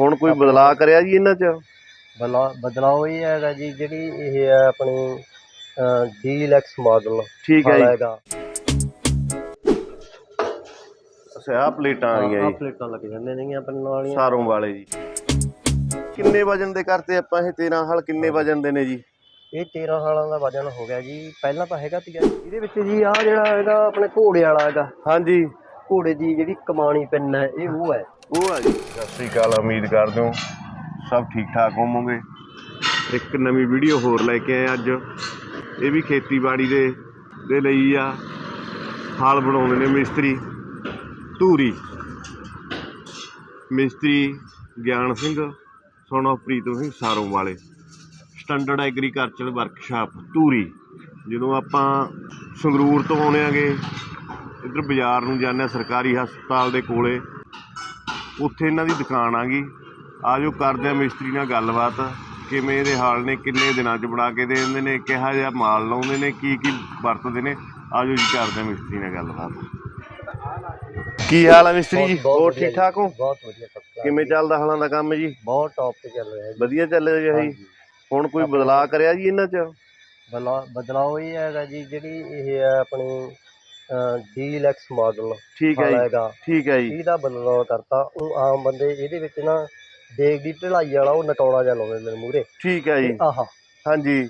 ਹੁਣ ਕੋਈ ਬਦਲਾਅ ਕਰਿਆ ਜੀ ਇਹਨਾਂ 'ਚ? ਬਲਾ ਬਦਲਾਅ ਇਹ ਹੈਗਾ ਜੀ ਜਿਹੜੀ ਇਹ ਹੈ ਆਪਣੀ ਡੀਲੈਕਸ ਮਾਡਲ ਠੀਕ ਹੈ ਜੀ। ਹੈਗਾ। ਅੱਛਾ ਆਹ ਪਲੇਟਾਂ ਆ ਗਈਆਂ ਆਹ ਜੀ। ਪਲੇਟਾਂ ਲੱਗ ਜਾਂਦੇ ਨੇਗੀਆਂ ਆਪਣੇ ਨਾਲ ਵਾਲੀਆਂ ਸਾਰੋਂ ਵਾਲੇ ਜੀ। ਕਿੰਨੇ ਵਜਨ ਦੇ ਕਰਤੇ ਆਪਾਂ ਇਹ 13 ਹਲ ਕਿੰਨੇ ਵਜਨ ਦੇ ਨੇ ਜੀ? ਇਹ 13 ਹਾਲਾਂ ਦਾ ਵਜਨ ਹੋ ਗਿਆ ਜੀ। ਪਹਿਲਾਂ ਤਾਂ ਹੈਗਾ ਤੀਗਾ ਇਹਦੇ ਵਿੱਚ ਜੀ ਆ ਜਿਹੜਾ ਹੈਗਾ ਆਪਣੇ ਘੋੜੇ ਵਾਲਾ ਹੈਗਾ। ਹਾਂਜੀ। ਘੋੜੇ ਦੀ ਜਿਹੜੀ ਕਮਾਣੀ ਪਿੰਨ ਹੈ ਇਹ ਉਹ ਹੈ। ਉਹ ਆ ਜੀ। ਸਤਿ ਸ੍ਰੀ ਅਕਾਲ, ਉਮੀਦ ਕਰਦੇ ਹਾਂ ਸਭ ਠੀਕ ਠਾਕ ਹੋਵੋਗੇ। ਇੱਕ ਨਵੀਂ ਵੀਡੀਓ ਹੋਰ ਲੈ ਕੇ ਆਏ ਅੱਜ। ਇਹ ਵੀ ਖੇਤੀਬਾੜੀ ਦੇ ਦੇ ਲਈ ਆ। ਹਾਲ ਬਣਾਉਂਦੇ ਨੇ ਮਿਸਤਰੀ। ਧੂਰੀ। ਮਿਸਤਰੀ ਗਿਆਨ ਸਿੰਘ ਸੋਨ ਪ੍ਰੀਤਮ ਸਿੰਘ ਸਾਰੋਂ ਵਾਲੇ ਸਟੈਂਡਰਡ ਐਗਰੀਕਲਚਰ ਵਰਕਸ਼ਾਪ, ਧੂਰੀ। ਜਦੋਂ ਆਪਾਂ ਸੰਗਰੂਰ ਤੋਂ ਆਉਂਦੇ ਆਂਗੇ, ਇੱਧਰ ਬਾਜ਼ਾਰ ਨੂੰ ਜਾਂਦੇ ਹਾਂ ਸਰਕਾਰੀ ਹਸਪਤਾਲ ਦੇ ਕੋਲੇ। ਉੱਥੇ ਇਹਨਾਂ ਦੀ ਦੁਕਾਨ ਆ ਗਈ। ਆਜੋ ਕਰਦੇ ਆ ਮਿਸਤਰੀ ਨਾਲ ਗੱਲਬਾਤ। ਕਿਵੇਂ ਇਹਦੇ ਹਾਲ ਨੇ ਕਿੰਨੇ ਦਿਨਾਂ 'ਚ ਬਣਾ ਕੇ ਦੇ ਦਿੰਦੇ ਨੇ ਕਿਹਾ ਜਿਹਾ ਮਾਲ ਲਾਉਂਦੇ ਨੇ ਕੀ ਕੀ ਵਰਤਦੇ ਨੇ। ਆਜੋ ਜੀ ਕਰਦੇ ਆ ਮਿਸਤਰੀ ਨਾਲ ਗੱਲਬਾਤ। ਕੀ ਹਾਲ ਹੈ ਮਿਸਤਰੀ ਜੀ? ਹੋਰ ਠੀਕ ਠਾਕ ਹੋ? ਬਹੁਤ ਵਧੀਆ ਕਿਵੇਂ ਚੱਲਦਾ ਹਾਲਾਂ ਦਾ ਕੰਮ ਜੀ? ਬਹੁਤ ਟੌਪ ਤੇ ਚੱਲ ਰਿਹਾ ਜੀ। ਵਧੀਆ ਚੱਲ ਰਿਹਾ ਜੀ। ਹੁਣ ਕੋਈ ਬਦਲਾਅ ਕਰਿਆ ਜੀ ਇਹਨਾਂ 'ਚ? ਬਲਾ ਬਦਲਾਅ ਇਹ ਹੈਗਾ ਜੀ ਜਿਹੜੀ ਇਹ ਆਪਣੀ ਡੀਲੈਕਸ ਮਾਡਲ ਠੀਕ ਹੈ ਜੀ ਹੈਗਾ ਠੀਕ ਹੈ ਜੀ। ਇਹਦਾ ਬਦਲਾਅ ਕਰਤਾ ਉਹ ਆਮ ਬੰਦੇ ਇਹਦੇ ਵਿੱਚ ਨਾ ਦੇਗ ਦੀ ਢਲਾਈ ਵਾਲਾ ਉਹ ਨਟੌਣਾ ਜਿਹਾ ਲਾਉਂਦੇ ਨੇ ਮੂਰੇ ਠੀਕ ਹੈ ਜੀ। ਆਹਾ। ਹਾਂਜੀ।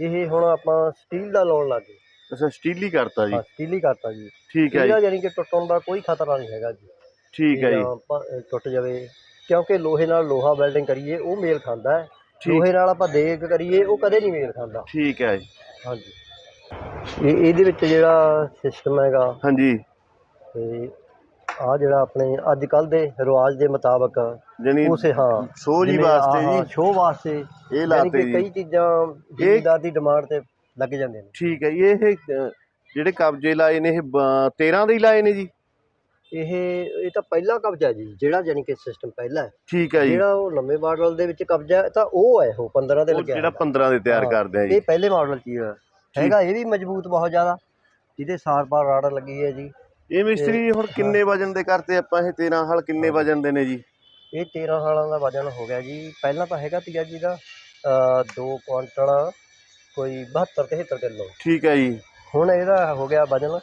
ਇਹ ਹੁਣ ਆਪਾਂ ਸਟੀਲ ਦਾ ਲਾਉਣ ਲੱਗੇ। ਅੱਛਾ ਸਟੀਲ ਹੀ ਕਰਤਾ ਜੀ। ਹਾਂ ਸਟੀਲ ਹੀ ਕਰਤਾ ਜੀ। ਠੀਕ ਹੈ ਇਹਦਾ ਜੀ ਯਾਨੀ ਕਿ ਟੁੱਟਣ ਦਾ ਕੋਈ ਖਤਰਾ ਨਹੀਂ ਹੈਗਾ ਜੀ। ਠੀਕ ਹੈ ਜੀ। ਟੁੱਟ ਜਾਵੇ। ਕਿਉਂਕਿ ਲੋਹੇ ਨਾਲ ਲੋਹਾ ਵੈਲਡਿੰਗ ਕਰੀਏ ਉਹ ਮੇਲ ਖਾਂਦਾ ਹੈ। ਲੋਹੇ ਨਾਲ ਆਪਾਂ ਦੇਗ ਕਰੀਏ ਉਹ ਕਦੇ ਨਹੀਂ ਮੇਲ ਖਾਂਦਾ। ਠੀਕ ਹੈ ਜੀ। ਹਾਂਜੀ। ਇਹ ਇਹਦੇ ਵਿੱਚ ਜਿਹੜਾ ਸਿਸਟਮ ਹੈਗਾ ਹਾਂਜੀ। ਤੇ ਆ ਜਿਹੜਾ ਆਪਣੇ ਅੱਜ ਕੱਲ ਦੇ ਰਿਵਾਜ ਦੇ ਮੁਤਾਬਕ ਜਣੀ ਉਸੇ ਹਾਂ ਸੋ ਜੀ ਵਾਸਤੇ ਜੀ। ਸ਼ੋਅ ਵਾਸਤੇ ਇਹ ਲਾਤੇ ਜੀ। ਕਈ ਚੀਜ਼ਾਂ ਜ਼ਿਮੀਦਾਰ ਦੀ ਡਿਮਾਂਡ ਤੇ ਲੱਗ ਜਾਂਦੇ ਨੇ। ਠੀਕ ਹੈ ਜੀ ਇਹ ਜਿਹੜੇ ਕਬਜ਼ੇ ਲਾਏ ਨੇ ਇਹ 13 ਦੇ ਹੀ ਲਾਏ ਨੇ ਜੀ। ਇਹ ਇਹ ਤਾਂ ਪਹਿਲਾ ਕਬਜ਼ਾ ਜੀ ਜਿਹੜਾ ਯਾਨੀ ਕਿ ਸਿਸਟਮ ਪਹਿਲਾ ਹੈ। ਠੀਕ ਹੈ ਜੀ। ਜਿਹੜਾ ਉਹ ਨਵੇਂ ਮਾਡਲ ਦੇ ਵਿੱਚ ਕਬਜ਼ਾ ਤਾਂ ਉਹ ਹੈ ਉਹ 15 ਤੇ ਉਹ ਲੱਗਿਆ ਜਿਹੜਾ ਹੈਗਾ। 15 ਦੇ ਤਿਆਰ ਕਰਦੇ ਆ ਜੀ। ਇਹ ਪਹਿਲੇ ਮਾਡਲ ਚ ਹੀ ਹੈ ਹੈਗਾ ਇਹ ਵੀ ਮਜ਼ਬੂਤ ਬਹੁਤ ਜ਼ਿਆਦਾ। ਜਿਹਦੇ ਸਾਰ ਪਾਰ ਰਾੜ ਲੱਗੀ ਹੈ ਜੀ। ਇਹ ਮਿਸਤਰੀ ਹੁਣ ਕਿੰਨੇ ਵਜਨ ਦੇ ਕਰਤੇ ਆਪਾਂ ਇਹ 13 ਹਲ ਕਿੰਨੇ ਵਜਨ ਦੇ ਨੇ ਜੀ? ਇਹ 13 ਹਾਲਾਂ ਦਾ ਵਜਨ ਹੋ ਗਿਆ ਜੀ। ਪਹਿਲਾਂ ਤਾਂ ਹੈਗਾ ਤੀਗਾ ਜੀ ਦਾ 2 ਕੁਆਂਟਲ ਕੋਈ 72 73 ਕਿਲੋ। ਠੀਕ ਹੈ ਜੀ। ਹੁਣ ਇਹਦਾ ਹੋ ਗਿਆ ਵਜਨ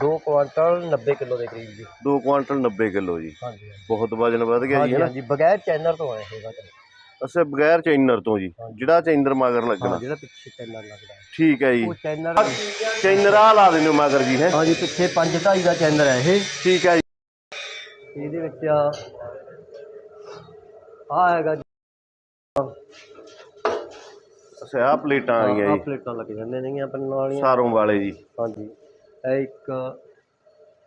2 ਕੁਆਂਟਲ 90 ਕਿਲੋ ਦੇ ਕਰੀਬ ਜੀ। 2 ਕੁਆਂਟਲ 90 ਕਿਲੋ ਜੀ। ਹਾਂਜੀ ਬਹੁਤ ਵਜਨ ਵੱਧ ਗਿਆ ਜੀ ਹਾਂਜੀ ਬਗੈਰ ਚੈਨਰ ਤੋਂ ਆਏ ਹੈਗਾ ਜੀ ਅੱਛਾ ਬਗੈਰ ਚੈਨਰ ਤੋਂ ਜੀ। ਜਿਹੜਾ ਚੈਨਰ ਮਗਰ ਲੱਗਣਾ। ਹਾਂ ਜਿਹੜਾ ਪਿੱਛੇ ਚੈਨਰ ਲੱਗਦਾ। ਹੈ ਠੀਕ ਹੈ ਜੀ। ਉਹ ਚੈਨਰ ਚੈਨਰ ਆ ਲਾ ਦਿੰਦੇ ਹੋ ਮਗਰ ਜੀ ਹੈ। ਹਾਂਜੀ ਪਿੱਛੇ 5 2.5 ਦਾ ਚੈਨਰ ਹੈ ਇਹ। ਠੀਕ ਹੈ ਜੀ। ਇਹਦੇ ਵਿੱਚ ਆ ਹੈਗਾ ਜੀ। ਅੱਛਾ ਆਹ ਪਲੇਟਾਂ ਆ ਗਈਆਂ ਆਹ ਜੀ। ਪਲੇਟਾਂ ਲੱਗ ਜਾਂਦੇ ਨੇਗੀਆਂ ਆਪਣੇ ਨਾਲ ਵਾਲੀਆਂ। ਸਾਰੋਂ ਵਾਲੇ ਜੀ। ਹਾਂਜੀ ਇਹ ਇੱਕ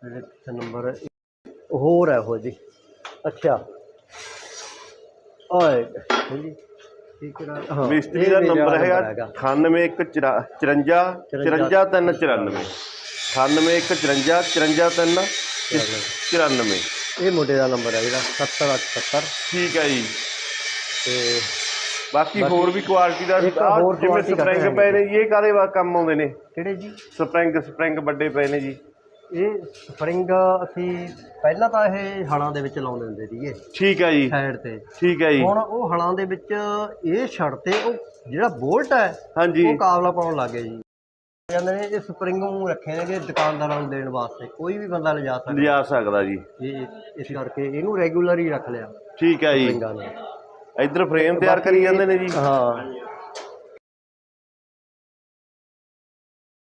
ਜਿਹੜੇ ਨੰਬਰ ਹੋਰ ਹੈ ਉਹ ਜੀ। ਅੱਛਾ। ਓਏ। ਹਾਂਜੀ। ਠੀਕ ਹੈ ਹਾਂ। ਮਿਸਤਰੀ ਦਾ ਨੰਬਰ ਹੈਗਾ ਹੈਗਾ। 98154 54394 98154 54394 ਇਹ ਮੁੰਡੇ ਦਾ ਨੰਬਰ ਹੈ ਜਿਹੜਾ 70870 ਠੀਕ ਹੈ ਜੀ। ਤੇ ਬਾਕੀ ਹੋਰ ਵੀ ਕੁਆਲਿਟੀ ਦਾ ਇੱਕ ਹੋਰ ਜਿਵੇਂ quality ਸਪਰਿੰਗ ਕੱਢਿਆ ਪਏ ਨੇ ਜੀ ਇਹ ਕਾਦੇ ਵਾ ਕੰਮ ਆਉਂਦੇ ਨੇ? ਕਿਹੜੇ ਜੀ? ਸਪਰਿੰਗ ਸਪਰਿੰਗ ਵੱਡੇ ਪਏ ਨੇ ਜੀ। ਇਹ ਸਪਰਿੰਗ ਅਸੀਂ ਪਹਿਲਾਂ ਤਾਂ ਇਹ ਹਲਾਂ ਦੇ ਵਿੱਚ ਲਾਉਂਦੇ ਹੁੰਦੇ ਸੀਗੇ। ਠੀਕ ਹੈ ਜੀ। ਸਾਈਡ ਤੇ। ਠੀਕ ਹੈ ਜੀ। ਹੁਣ ਉਹ ਹਲਾਂ ਦੇ ਵਿੱਚ ਇਹ ਛੜ ਤੇ ਉਹ ਜਿਹੜਾ ਬੋਲਟ ਹੈ ਹਾਂਜੀ। ਉਹ ਕਾਬਲਾ ਪਾਉਣ ਲੱਗ ਜੀ। ਕਹਿੰਦੇ ਨੇ ਇਹ ਸਪਰਿੰਗ ਨੂੰ ਰੱਖੇ ਨੇਗੇ ਦੁਕਾਨਦਾਰਾਂ ਨੂੰ ਦੇਣ ਵਾਸਤੇ। ਕੋਈ ਵੀ ਬੰਦਾ ਲਿਜਾ ਸਕਦਾ। ਲਿਜਾ ਸਕਦਾ ਜੀ। ਇਹ ਇਸ ਕਰਕੇ ਇਹਨੂੰ ਰੈਗੂਲਰ ਹੀ ਰੱਖ ਲਿਆ। ਠੀਕ ਹੈ ਜੀ। ਸਪਰਿੰਗਾਂ ਨੇ। ਇੱਧਰ ਫਰੇਮ ਤਿਆਰ ਕਰੀ ਜਾਂਦੇ ਨੇ ਜੀ। ਹਾਂ।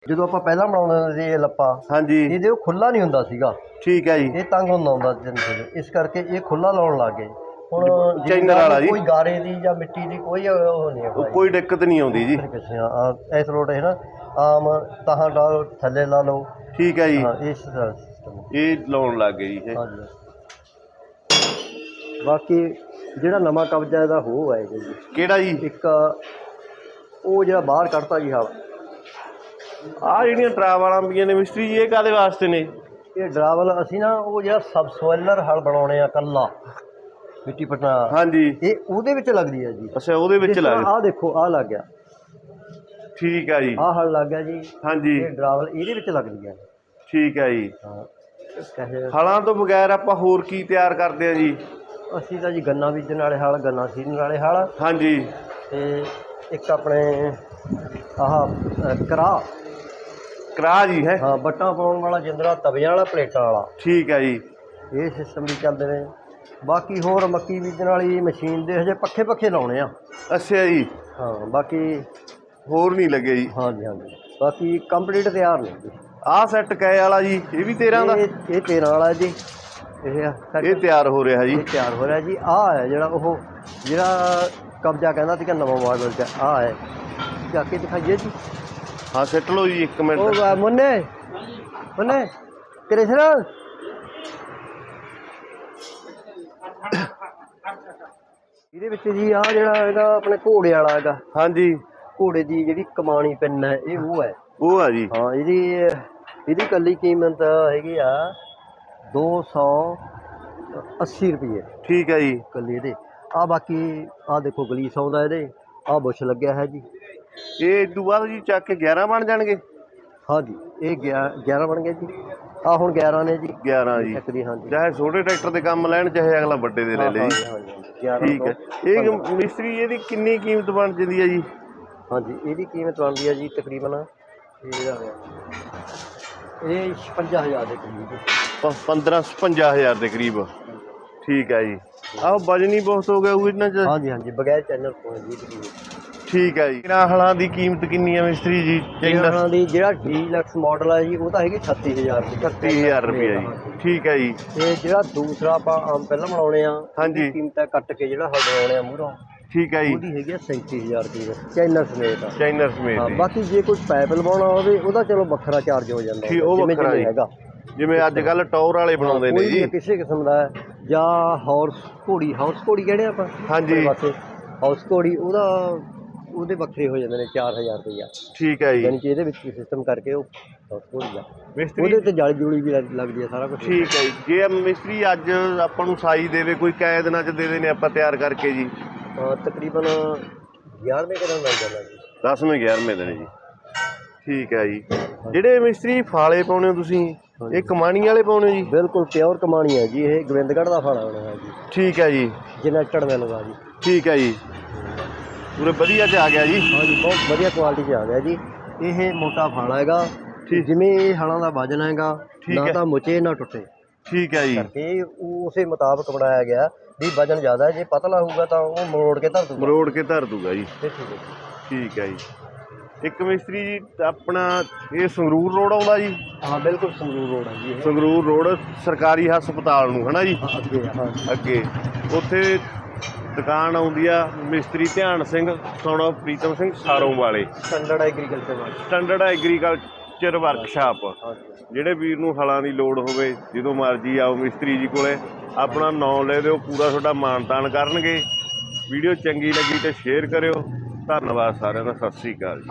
ਜਦੋਂ ਆਪਾਂ ਪਹਿਲਾਂ ਬਣਾਉਂਦੇ ਸੀ ਇਹ ਲੱਪਾ ਹਾਂਜੀ। ਇਹਦੇ ਉਹ ਖੁੱਲਾ ਨਹੀਂ ਹੁੰਦਾ ਸੀਗਾ। ਠੀਕ ਹੈ ਜੀ। ਇਹ ਤੰਗ ਹੁੰਦਾ ਹੁੰਦਾ ਜਿੰਦੇ ਇਸ ਕਰਕੇ ਇਹ ਖੁੱਲਾ ਲਾਉਣ ਲੱਗ ਗਏ। ਹੁਣ ਚੈਨਰ ਵਾਲਾ ਜੀ। ਕੋਈ ਗਾਰੇ ਦੀ ਜਾਂ ਮਿੱਟੀ ਦੀ ਕੋਈ ਉਹ ਨਹੀਂ ਹੈ ਕੋਈ ਦਿੱਕਤ ਨਹੀਂ ਆਉਂਦੀ ਜੀ। ਕਿਸੇ ਆ ਇਸ ਰੋਡ ਹੈ ਨਾ ਆਮ ਤਾਹਾਂ ਡਾਲ ਥੱਲੇ ਲਾ ਲਓ। ਠੀਕ ਹੈ ਜੀ। ਹਾਂ ਇਸ ਤਰ੍ਹਾਂ ਸਿਸਟਮ ਇਹ ਲਾਉਣ ਲੱਗ ਗਏ ਜੀ ਇਹ। ਹਾਂਜੀ ਬਾਕੀ ਜਿਹੜਾ ਨਵਾਂ ਕਬਜ਼ਾ ਇਹਦਾ ਹੋ ਹੈ ਜੀ। ਕਿਹੜਾ ਜੀ? ਇੱਕ ਉਹ ਜਿਹੜਾ ਬਾਹਰ ਕੱਢਤਾ ਜੀ ਆ ਜਿਹੜੀਆਂ ਟਰਾਵਾਲਾਂ ਆਉਂਦੀਆਂ ਨੇ ਮਿਸਤਰੀ ਜੀ ਇਹ ਕਾਦੇ ਵਾਸਤੇ ਨੇ? ਇਹ ਡਰਾਵਲ ਅਸੀਂ ਨਾ ਉਹ ਜਿਹੜਾ ਸਬਸੋਇਲਰ ਹਲ ਬਣਾਉਣੇ ਆ ਕੱਲਾ ਮਿੱਟੀ ਪਟਣਾ ਹਾਂਜੀ। ਇਹ ਉਹਦੇ ਵਿੱਚ ਲੱਗਦੀ ਹੈ ਜੀ। ਅੱਛਾ ਉਹਦੇ ਵਿੱਚ ਲੱਗ ਆਹ ਦੇਖੋ ਆਹ ਲੱਗ ਗਿਆ। ਠੀਕ ਹੈ ਜੀ। ਆਹ ਹਲ ਲੱਗ ਗਿਆ ਜੀ। ਹਾਂਜੀ। ਇਹ ਡਰਾਵਲ ਇਹਦੇ ਵਿੱਚ ਲੱਗਦੀ ਹੈ ਠੀਕ ਹੈ ਜੀ। ਹਾਂ। ਕਹੇ ਹਲਾਂ ਤੋਂ ਬਗੈਰ ਆਪਾਂ ਹੋਰ ਕੀ ਤਿਆਰ ਕਰਦੇ ਆ ਜੀ? ਅਸੀਂ ਤਾਂ ਜੀ ਗੰਨਾ ਬੀਜਣ ਵਾਲੇ ਹਾਲ ਗੰਨਾ ਸੀਜ਼ਨ ਵਾਲੇ ਹਾਲ। ਹਾਂਜੀ। ਤੇ ਇੱਕ ਆਪਣੇ ਆਹ ਕਰਾ ਕਰਾ ਜੀ ਹੈ। ਹਾਂ ਬੱਟਾਂ ਪਾਉਣ ਵਾਲਾ ਜਿੰਦਰਾ ਤਵਿਆਂ ਵਾਲਾ ਪਲੇਟਾਂ ਵਾਲਾ। ਠੀਕ ਹੈ ਜੀ। ਇਹ ਸਿਸਟਮ ਵੀ ਚੱਲਦੇ ਨੇ। ਬਾਕੀ ਹੋਰ ਮੱਕੀ ਬੀਜਣ ਵਾਲੀ ਮਸ਼ੀਨ ਦੇ ਹਜੇ ਪੱਖੇ ਪੱਖੇ ਲਾਉਣੇ ਆ। ਅੱਛਾ ਜੀ। ਹਾਂ ਬਾਕੀ ਹੋਰ ਨਹੀਂ ਲੱਗੇ ਜੀ। ਹਾਂਜੀ ਹਾਂਜੀ। ਬਾਕੀ ਕੰਪਲੀਟ ਤਿਆਰ ਨੇ ਜੀ। ਆਹ ਸੈੱਟ ਕੈ ਵਾਲਾ ਜੀ? ਇਹ ਵੀ 13 ਦਾ? ਇਹ ਇਹ 13 ਵਾਲਾ ਜੀ। ਇਹ ਆ ਸਾਡਾ- ਇਹ ਤਿਆਰ ਹੋ ਰਿਹਾ ਜੀ। ਇਹ ਤਿਆਰ ਹੋ ਰਿਹਾ ਜੀ। ਆਹ ਹੈ ਜਿਹੜਾ ਉਹ ਜਿਹੜਾ ਕਬਜ਼ਾ ਕਹਿੰਦਾ ਸੀਗਾ ਨਵਾਂ ਮਾਡਲ ਚ ਆਹ ਹੈ। ਜਾ ਕੇ ਦਿਖਾਈਏ ਜੀ। ਹਾਂ ਸਿੱਟ ਲਓ ਜੀ 1 ਉਹ ਮਿੰਟ ਵਾ- ਮੁੰਨੇ ਮੁੰਨੇ ਕ੍ਰਿਸ਼ਨ ਇਹਦੇ ਵਿੱਚ ਜੀ ਆ ਜਿਹੜਾ ਹੈਗਾ ਆਪਣੇ ਘੋੜੇ ਵਾਲਾ ਹੈਗਾ। ਹਾਂਜੀ। ਘੋੜੇ ਦੀ ਜਿਹੜੀ ਕਮਾਣੀ ਪਿੰਨ ਹੈ ਇਹ ਉਹ ਹੈ। ਉਹ ਆ ਜੀ। ਹਾਂ ਇਹਦੀ ਇਹਦੀ ਕੱਲੀ ਕੀਮਤ ਹੈਗੀ ਆ 280 ਰੁਪਏ ਠੀਕ ਹੈ ਜੀ। ਕੱਲੀ ਇਹਦੇ। ਆ ਬਾਕੀ ਆ ਦੇਖੋ ਗਲੀਸ ਆਉਂਦਾ ਇਹਦੇ। ਆ ਬੁਸ਼ ਲੱਗਿਆ ਹੈ ਜੀ। ਇਹ ਇਦੋਂ ਬਾਅਦ ਜੀ ਚੱਕ ਕੇ 11 ਬਣ ਜਾਣਗੇ? ਹਾਂਜੀ ਇਹ 11 ਬਣ ਗਏ ਜੀ। ਆ ਹੁਣ 11 ਨੇ ਜੀ। 11 ਜੀ। ਇੱਕ ਦੀ ਹਾਂਜੀ ਚਾਹੇ ਛੋਟੇ ਟਰੈਕਟਰ ਦੇ ਕੰਮ ਲੈਣ ਚਾਹੇ ਅਗਲਾ ਵੱਡੇ ਦੇ ਲੈ ਲੇ ਜੀ। ਹਾਂਜੀ, ਹਾਂਜੀ, 11 ਠੀਕ ਹੈ। ਇਹ 15 ਮਿਸਤਰੀ ਇਹਦੀ ਕਿੰਨੀ ਕੀਮਤ ਬਣ ਜਾਂਦੀ ਹੈ ਜੀ? ਹਾਂਜੀ ਇਹਦੀ ਕੀਮਤ ਬਣਦੀ ਹੈ ਜੀ ਤਕਰੀਬਨ ਇਹ ਇਹ 55000 ਦੇ ਕਰੀਬ ਜੀ। 15 55000 ਦੇ ਕਰੀਬ। ਠੀਕ ਹੈ ਜੀ। ਆਹ ਵਜਨ ਹੀ ਬਹੁਤ ਹੋ ਗਿਆ ਉਹ ਇਹਨਾਂ ਚ। ਹਾਂਜੀ ਹਾਂਜੀ ਬਗੈਰ ਚੈਨਲ ਤੋਂ ਜੀ ਠੀਕ ਹੈ ਜੀ। ਇਹਨਾਂ ਹਲਾਂ ਦੀ ਕੀਮਤ ਕਿੰਨੀ ਹੈ ਮਿਸਤਰੀ ਜੀ? ਇਹਨਾਂ ਦੀ ਜਿਹੜਾ ਡੀਲਕਸ ਮਾਡਲ ਹੈ ਜੀ ਉਹ ਤਾਂ ਹੈਗੀ 36000 ਦੀ। 30000 ਰੁਪਏ ਜੀ। ਠੀਕ ਹੈ ਜੀ। ਤੇ ਜਿਹੜਾ ਦੂਸਰਾ ਆਪਾਂ ਆਮ ਪਹਿਲਾਂ ਬਣਾਉਣੇ ਆ ਹਾਂਜੀ। ਉਹਦੀ ਕੀਮਤ ਕੱਟ ਕੇ ਜਿਹੜਾ ਹਲ ਬਣਾਉਣੇ ਆ ਮੂਹਰੋਂ ਠੀਕ ਹੈ ਜੀ। ਉਹਦੀ ਹੈਗੀ ਆ 37000 ਰੁਪਏ ਚੈਨਲ ਸਮੇਤ ਆ। ਸਮੇਤ ਹਾਂ ਜੀ। ਬਾਕੀ ਜੇ ਕੋਈ ਪਾਈਪ ਲਵਾਉਣਾ ਹੋਵੇ ਉਹਦਾ ਚਲੋ ਵੱਖਰਾ ਚਾਰਜ ਹੋ ਜਾਂਦਾ। ਠੀਕ, ਉਹ ਜਿਵੇਂ ਵੱਖਰਾ ਜਿਵੇਂ ਜੀ। ਹੈਗਾ। ਜਿਵੇਂ ਅੱਜ ਕੱਲ ਟੌਰ ਵਾਲੇ ਬਣਾਉਂਦੇ ਨੇ ਕੋਈ ਵੀ ਜੀ। ਕਿਸੇ ਕਿਸਮ ਦਾ ਹੈ, ਜਾਂ ਹਾਰਸ ਘੋੜੀ ਹਾਰਸ ਘੋੜੀ ਕਹਿੰਦੇ ਆਪਾਂ? ਹਾਂਜੀ। ਪਾਸੇ। ਹਾਰਸ ਘੋੜੀ ਉਹਦਾ ਉਹਦੇ ਵੱਖਰੇ ਹੋ ਜਾਂਦੇ ਨੇ 4000 ਰੁਪਇਆ ਠੀਕ ਹੈ ਜੀ। ਯਾਨੀ ਕਿ ਇਹਦੇ ਵਿੱਚ ਸਿਸਟਮ ਕਰਕੇ ਉਹ ਹਾਰਸ ਘੋੜੀ ਆ। ਮਿਸਤਰੀ ਉਹਦੇ ਉੱਤੇ ਜਾਲੀ ਜੂਲੀ ਵੀ ਲੱਗ- ਲੱਗਦੀ ਹੈ ਸਾਰਾ ਕੁਝ ਠੀਕ ਹੈ ਜੀ। ਜੇ ਮਿਸਤਰੀ ਅੱਜ ਆਪਾਂ ਨੂੰ ਸਾਈ ਦੇਵੇ ਕੋਈ ਕੈ ਦਿਨਾਂ ਚ ਦੇ ਦੇਣੇ ਆਪਾਂ ਤਿਆਰ ਕਰਕੇ ਜੀ। ਤਕਰੀਬਨ 11ਵੇਂ ਕਦਮ ਲੱਗ ਜਾਂਦਾ ਜੀ? 10ਵੇਂ 11ਵੇਂ ਦਿਨ ਜੀ। ਠੀਕ ਹੈ ਜੀ। ਜਿਹੜੇ ਮਿਸਤਰੀ ਫਾਲੇ ਪਾਉਣੇ ਹੋ ਤੁਸੀਂ ਇਹ ਕਮਾਣੀ ਵਾਲੇ ਪਾਉਣੇ ਹੋ ਜੀ? ਬਿਲਕੁਲ ਪਿਓਰ ਕਮਾਣੀ ਹੈ ਜੀ। ਇਹ ਗੋਬਿੰਦਗੜ੍ਹ ਦਾ ਫਾਣਾ ਹੋਣਾ ਹੈ ਜੀ। ਠੀਕ ਹੈ ਜੀ। ਜਨਰੇਟਡ ਮਿਲਦਾ ਜੀ। ਠੀਕ ਹੈ ਜੀ। ਪੂਰੇ ਵਧੀਆ ਚ ਆ ਗਿਆ ਜੀ। ਹਾਂਜੀ ਬਹੁਤ ਵਧੀਆ ਕੁਆਲਿਟੀ 'ਚ ਆ ਗਿਆ ਜੀ। ਇਹ ਮੋਟਾ ਫਾਣਾ ਹੈਗਾ। ਠੀਕ। ਜਿਵੇਂ ਇਹ ਹਲਾਂ ਦਾ ਵਜਨ ਹੈਗਾ ਠੀਕ ਨਾ ਹੈ। ਤਾਂ ਮੁਚੇ ਨਾ ਟੁੱਟੇ। ਠੀਕ ਹੈ ਜੀ। ਕਰਕੇ ਇਹ ਉਸੇ ਮੁਤਾਬਕ ਬਣਾਇਆ ਗਿਆ ਵੀ ਵਜਨ ਜ਼ਿਆਦਾ ਹੈ। ਜੇ ਪਤਲਾ ਹੋਊਗਾ ਤਾਂ ਉਹ ਮੋੜ ਕੇ ਧਰ ਦੂਗਾ। ਮਰੋੜ ਕੇ ਧਰ ਦੂਗਾ ਜੀ। ਠੀਕ ਹੈ ਠੀਕ ਹੈ ਜੀ। ਇੱਕ ਮਿਸਤਰੀ ਜੀ ਆਪਣਾ ਇਹ ਸੰਗਰੂਰ ਰੋਡ ਆਉਂਦਾ ਜੀ? ਹਾਂ ਬਿਲਕੁਲ ਸੰਗਰੂਰ ਰੋਡ ਹੈ ਜੀ ਇਹ। ਸੰਗਰੂਰ ਰੋਡ ਸਰਕਾਰੀ ਹਸਪਤਾਲ ਨੂੰ ਹਨਾ ਜੀ? ਹਾਂ, ਅੱਗੇ ਹਾਂ। ਅੱਗੇ। ਉੱਥੇ ਦੁਕਾਨ ਆਉਂਦੀ ਆ ਮਿਸਤਰੀ ਧਿਆਨ ਸਿੰਘ of ਪ੍ਰੀਤਮ ਸਿੰਘ ਸਾਰੋਂ ਵਾਲੇ। ਸਟੈਂਡਰਡ ਐਗਰੀਕਲਚਰ ਵਾਲਾ। ਸਟੈਂਡਰਡ ਐਗਰੀਕਲਚਰ ਵਰਕਸ਼ਾਪ ਜਿਹੜੇ ਵੀਰ ਨੂੰ ਹਲਾਂ ਦੀ ਲੋੜ ਹੋਵੇ ਜਦੋਂ ਮਰਜ਼ੀ ਆਓ ਮਿਸਤਰੀ ਜੀ ਕੋਲੇ ਆਪਣਾ ਨਾਮ ਲੈ ਦਿਓ ਪੂਰਾ ਤੁਹਾਡਾ ਮਾਨਤਾਨ ਕਰਨਗੇ। ਵੀਡੀਓ ਚੰਗੀ ਲੱਗੀ ਤੇ ਸ਼ੇਅਰ ਕਰਿਓ। ਧੰਨਵਾਦ ਸਾਰਿਆਂ ਦਾ ਸਤਿ ਸ੍ਰੀ ਅਕਾਲ ਜੀ।